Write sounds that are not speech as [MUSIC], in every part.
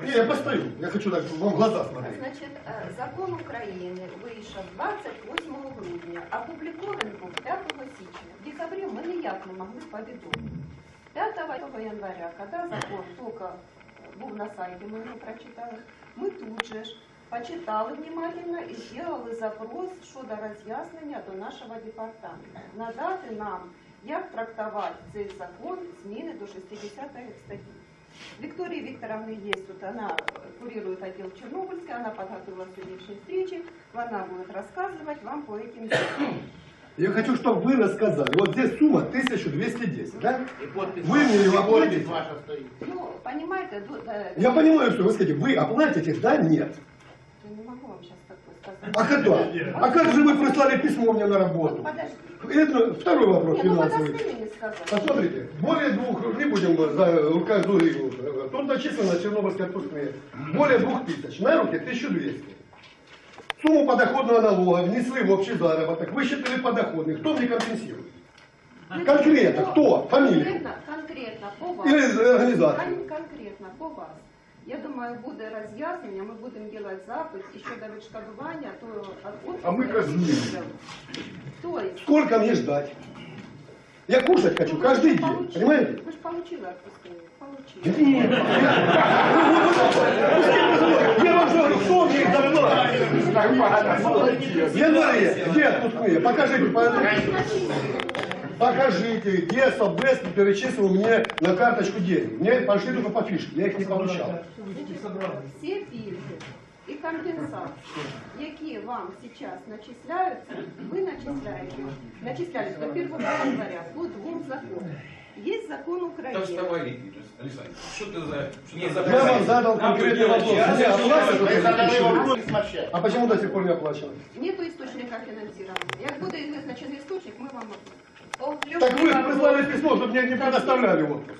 Не, я постою. Я хочу так вам в глаза смотреть. Значить, е, закон України вийшов 28 грудня, опублікований був 5 січня. В декабрі ми ніяк не могли повідомити. 5 января, коли закон тільки був на сайті, ми його прочитали, ми тут же ж почитали внимательно і зробили запрос щодо роз'яснення до нашого департаменту. Надати нам, як трактувати цей закон, зміни до 60 статті. Виктория Викторовна есть тут, она курирует отдел Чернобыльской, она подготовила сегодняшней встречи, она будет рассказывать вам по этим делам. Я хочу, чтобы вы рассказали. Вот здесь сумма 1210, да? И подпись Вы мне подпись оплатите? ваша стоит. Ну, понимаете, ду- э, Я понимаю, что вы скажете, вы оплатите, да, нет? Я не могу вам сейчас такое сказать. А когда? А как же вы прислали письмо мне на работу? подожди. Это второй вопрос Не, ну финансовый. Посмотрите, более двух, не будем за руках Зуригу, тут начислено чернобыльские отпускные, более двух тысяч, на руки 1200. Сумму подоходного налога внесли в общий заработок, высчитали подоходный, кто мне компенсирует? Конкретно, кто? Фамилия? Конкретно, конкретно по вас. Или организация? Кон- Конкретно по вас. Я думаю, буде роз'яснення, ми будемо робити запит і щодо відшкодування, то А ми казнили. Тобто, Сколько мне ждать? Я кушать хочу каждый день, понимаете? Вы же получили отпускные. Получили. Нет. Я вам говорю, мне их давно? В январе, где отпускные? Покажите, по- покажите, где Совбез перечислил мне на карточку деньги. Мне пошли только по фишке, я их не получал. Всі пільги і компенсації, які вам зараз начисляються, ви начисляєте, начисляєте до 1 января по двом законам. Є закон Да України. вставай, Александр, что ты за... Не за Я вам задал Нам конкретный делать вопрос. час. Не, оплачивают Вы это задали еще? вопрос и смощать. А почему до сих пор не оплачивают? Нету істочника фінансування. Як буде визначений істочник, ми вам об'яснимо. Так вы прислали письмо, чтобы мне не предоставляли отпуск.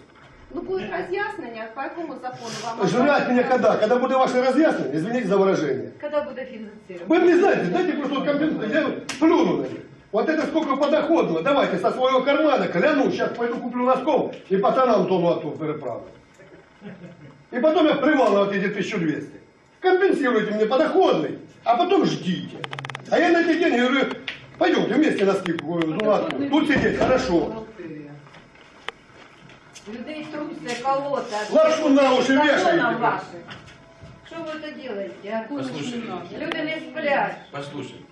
Ну, буде роз'яснення, по якому закону вам Жрать меня когда? Когда будет ваше разъяснение? Извините за выражение. Коли буде фінансування? Вы мне знаете, дайте просто вот компенсацию. Я плюну на них. Вот это сколько подоходного. Давайте со своего кармана, клянусь, сейчас пойду куплю носков и пацанам тону оттуда переправлю. И потом я привал на вот эти 1200. Компенсируйте мне подоходный, а потом ждите. А я на эти деньги говорю, пойдемте вместе носки в Зулатку. Тут сидеть хорошо. Людей трусся колоти. Лапшу на уши вешаете. ваші. Що ви це робите? Послушайте. Люди не сплять. Послушайте.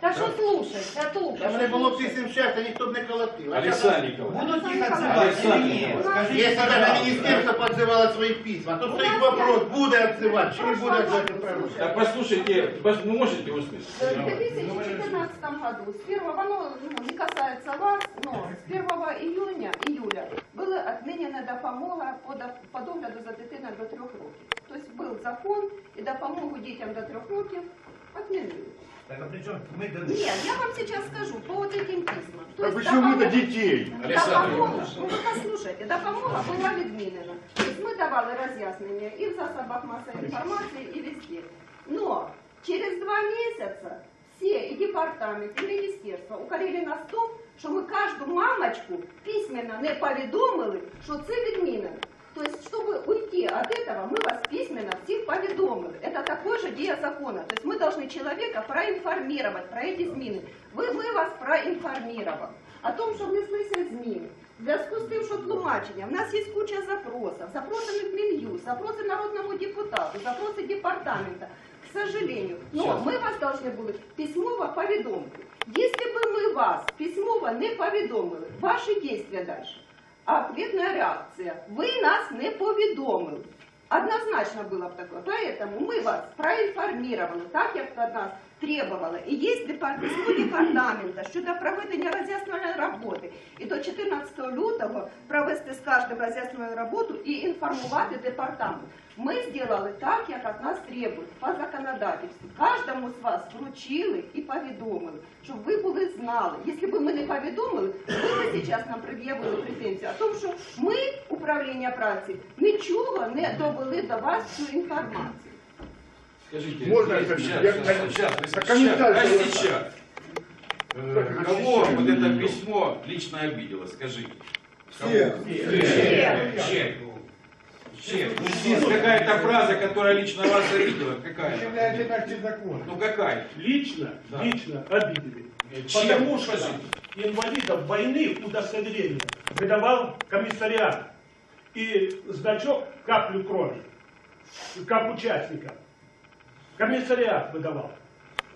Та що слушать? А тут? Якщо не було писем щастя, ніхто б не колотив. А Александр Николаевич. Будут их Александр отзывать или нет? Николаевич. Если даже министерство подзывало свои письма, тут стоит вопрос, будет отзывать, чи не будет отзывать. Так послушайте, пос- вы можете услышать? В 2014 году, с 1, оно ну, не касается вас, но с 1 июня, июля была отменена допомога по, до- по догляду за дитиною до 3 років. Тобто був закон і допомогу дітям до 3 років отменили. Так а при чем мы до Нет, я вам сейчас скажу по вот этим письмам. То А есть почему допомога- это детей? Александр Допомога, Иванович. ну ви послухайте, допомога була відмінена. Тобто ми давали роз'яснення і в засобах масової інформації, і везде. Но через два місяці всі, і департамент, і міністерство укорили нас в тому, що ми кожну мамочку письменно не повідомили, що це відмінено. Тобто, щоб уйти от этого, мы вас письменно всех поведомили. Это такой же дія закона. То есть мы должны человека проинформировать про эти зміни. Ви, ми вас проінформували о том, що внеслися зміни. В зв'язку з тим, що тлумачення, в нас є куча запросів, запроси в Мін'юз, запроси народному депутату, запроси департамента. К сожалению, но Щас. мы вас должны были письмово повідомити. Если бы мы вас письмово не повідомили, ваші дійства дальше, Ответная реакция, вы нас не повідомили. Однозначно было бы такое. Поэтому мы вас проинформировали, так як від нас требували. І є депар- письмо департамента щодо проведення роз'яснювальної роботи. І до 14 лютого провести з кожним роз'яснювальну роботу і інформувати департамент. Ми зробили так, як від нас требують по законодательству. Кожному з вас вручили і повідомили, щоб ви були знали. Якщо б ми не повідомили, ви б зараз нам пред'явили претензію. А тому, що ми, управління праці, нічого не довели до вас цю інформацію. Скажите, Можно я сейчас? Я- сейчас, сейчас, Так сейчас, а сейчас? Э, Кого вот это письмо лично обидело, скажите? Чем? Чем? Шеф, ну здесь какая-то фраза, которая лично вас обидела. Какая? Ну какая? Лично, Да. лично обидели. Чем? Потому что инвалидов войны удостоверение выдавал комиссариат. И значок каплю крови, как участника. Комиссариат выдавал.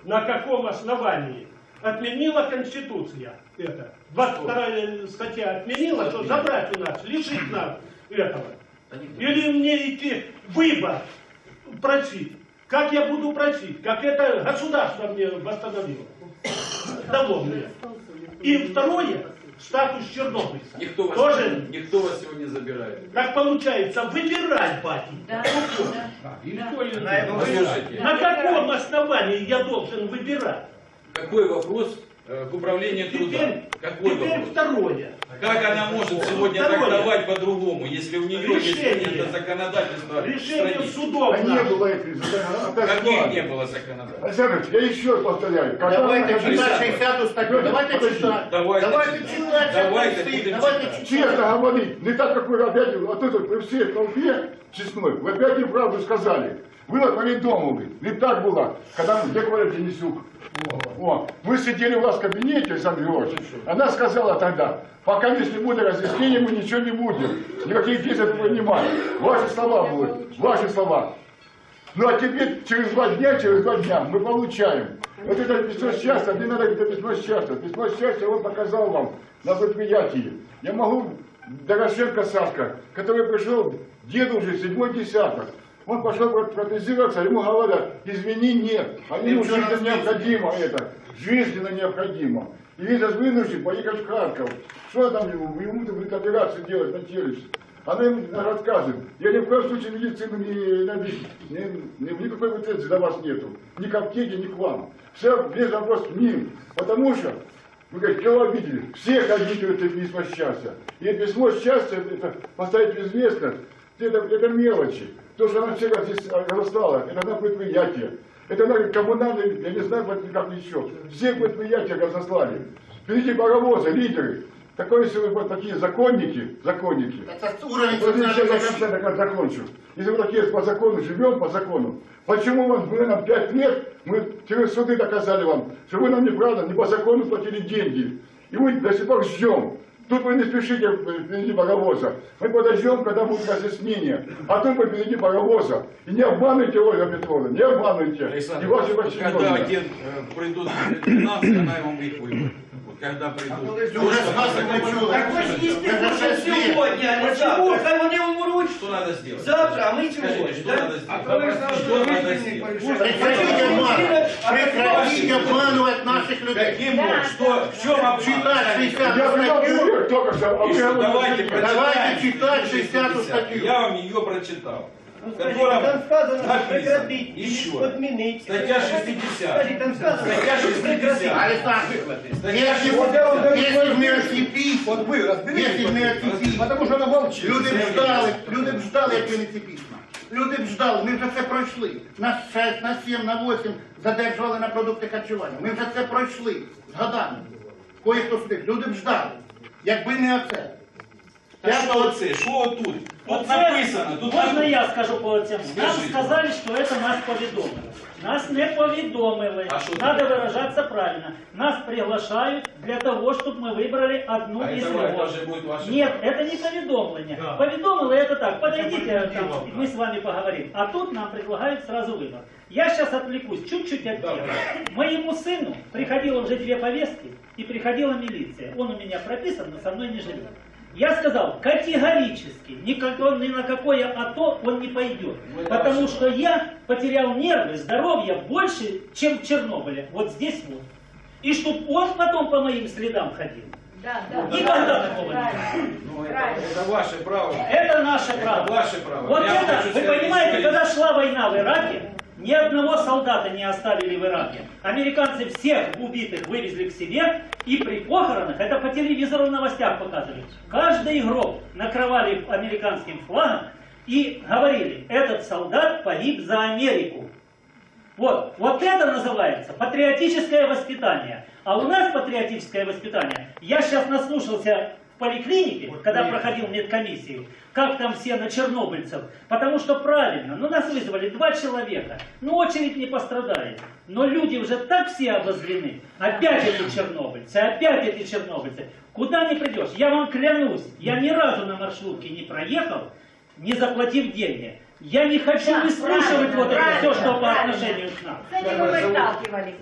На каком основании? Отменила Конституция это. 22 статья отменила, что забрать у нас, лишить нас этого. Или мне идти выбор просить? Как я буду просить? Как это государство мне восстановило? [COUGHS] Дало мне. И второе, статус чернобыльца. Никто вас, Тоже, никто вас сегодня не забирает. как получается, выбирать. Да, да. Послушайте, На каком основании я должен выбирать? какой вопрос к управлению труда? Теперь, Какой теперь вопрос? второе. Как она может сегодня Второе. трактовать по-другому, если у нее есть Решение. принято законодательство Решение страны? судов А не было этих Каких не было законодательства? Александр, я еще раз повторяю. когда Давайте читать хотим- 60 статью, давайте читать. Давайте Давайте читать. Давайте. Честно говорить, не так, как вы опять, вот это при всей толпе честной, вы опять неправду сказали. Было поведомлены, не так было, когда, где говорит Денисюк. О, вы сидели у вас в кабинете, Александр Григорьевич, она сказала тогда, пока если не будет разъяснений, мы ничего не будем, никаких действий не принимаем. Ваши слова будут, ваши слова. Ну а теперь через два дня, через два дня мы получаем. Вот это письмо счастья, мне надо это письмо счастья. Письмо счастья он показал вам на предприятии. Я могу, Дорошенко Сашка, который пришел, деду уже седьмой десяток. Он пошел про- протезироваться, ему говорят, извини, нет, а вчера жизненно список. необходимо это, жизненно необходимо. И Витас вынужден поехать в Харьков. Что там ему, ему будет операцию делать на челюсть. Она ему рассказывает, я ни в коем случае медицину не набить, ни, ни- никакой претензии до вас нету, ни к аптеке, ни к вам. Все, весь вопрос к ним, потому что, вы говорите, кого обидели? Всех обидели это письмо счастья. И письмо счастья, это поставить в известность, это, это мелочи. То, что она всех здесь растала, это на предприятие. Это на коммунальные, я не знаю, как еще. Все предприятия разослали. Впереди паровозы, лидеры. Такое, вы вот такие законники, законники, Это уровень вот я конца так закончу. Если мы такие по закону живем, по закону, почему вам, вы нам пять лет, мы через суды доказали вам, что вы нам неправда, не по закону платили деньги. И мы до сих пор ждем. Тут вы не спешите впереди паровоза. Мы подождем, когда будет разъяснение. А тут вы впереди паровоза. И не обманывайте, Ольга Петровна, не обманывайте. Александр, И ваши вот ваши когда один э, придут финансы, она вам их выберет. Вот когда придут. Ты уже сказано не чула. Так ви ж їсти Це хочете шесть лет. сьогодні, а не Почему? завтра. Хай вони умруть Что надо сделать? завтра, а ми Скажите, сьогодні, что да? надо сделать? А коли ж Что надо сделать? Прекратите обманывать. Прекратите обманывать наших людей. Каким образом? Что, в чем Читать обман? 60 Я сказал, статью. Юрий, только что, а И вы что, говорите, давайте Давайте прочитаем читать 60 60. статью. Я вам ее прочитал. Ну, В скажіть, котором там сказано, що написано, прекратить, еще, відмінить. стаття 60. Скажіть, там сказано, Стаття що 60. прекратить. Александр, Статья если, 60. если в Мерсипі, Вот вы разберитесь, если в Мерсипі, потому что она молчит. люди б ждали, люди б ждали, як вони ці письма. Люди б ждали, ми вже це пройшли. На 6, на 7, на 8 задержували на продукти харчування. Ми вже це пройшли з. Кої хто з. Люди б ждали. Якби не оце. Что оце? Что вот тут? Вот Оце- написано. Тут Можна написано. я скажу по цьому? Нам Скажи. сказали, що це нас повідомили. Нас не повідомили. А що Надо таке? выражаться правильно. Нас приглашают для того, чтобы мы выбрали одну А из это львов. тоже будет ваше Нет, это не поведомление. Поведомлено это так. Подойдите, там, мы с вами поговорим. А тут нам предлагают сразу выбор. Я сейчас отвлекусь чуть-чуть от тела. Моему сыну приходило уже две повестки и приходила милиция. Он у меня прописан, но со мной не живет. Я сказал, категорически, никакой, ни на какое АТО он не пойдет. Ну, Потому что я потерял нервы, здоровье больше, чем в Чернобыле. Вот здесь вот. И чтоб он потом по моим следам ходил. Да, да. Никогда такого не было. Правильно. Ну, это, это ваше право. Это наше Это право. ваше право. Вот Я это, вы понимаете, когда шла война в Ираке, ни одного солдата не оставили в Ираке. Американцы всех убитых вывезли к себе, и при похоронах, это по телевизору в новостях показывали, каждый гроб накрывали американским флагом и говорили, этот солдат погиб за Америку. Вот, вот это называется патриотическое воспитание. А у нас патриотическое воспитание, я сейчас наслушался поликлинике, когда проходил медкомиссию, как там все на чернобыльцев. Потому что правильно, ну нас вызвали два человека, ну очередь не пострадает. Но люди уже так все обозлены. Опять эти чернобыльцы, опять эти чернобыльцы. Куда не придешь? Я вам клянусь, я ни разу на маршрутке не проехал, не заплатив деньги. Я не хочу Да, выслушивать правильно, вот это все, правильно, что по правильно. отношению к нам. С этим мы сталкивались.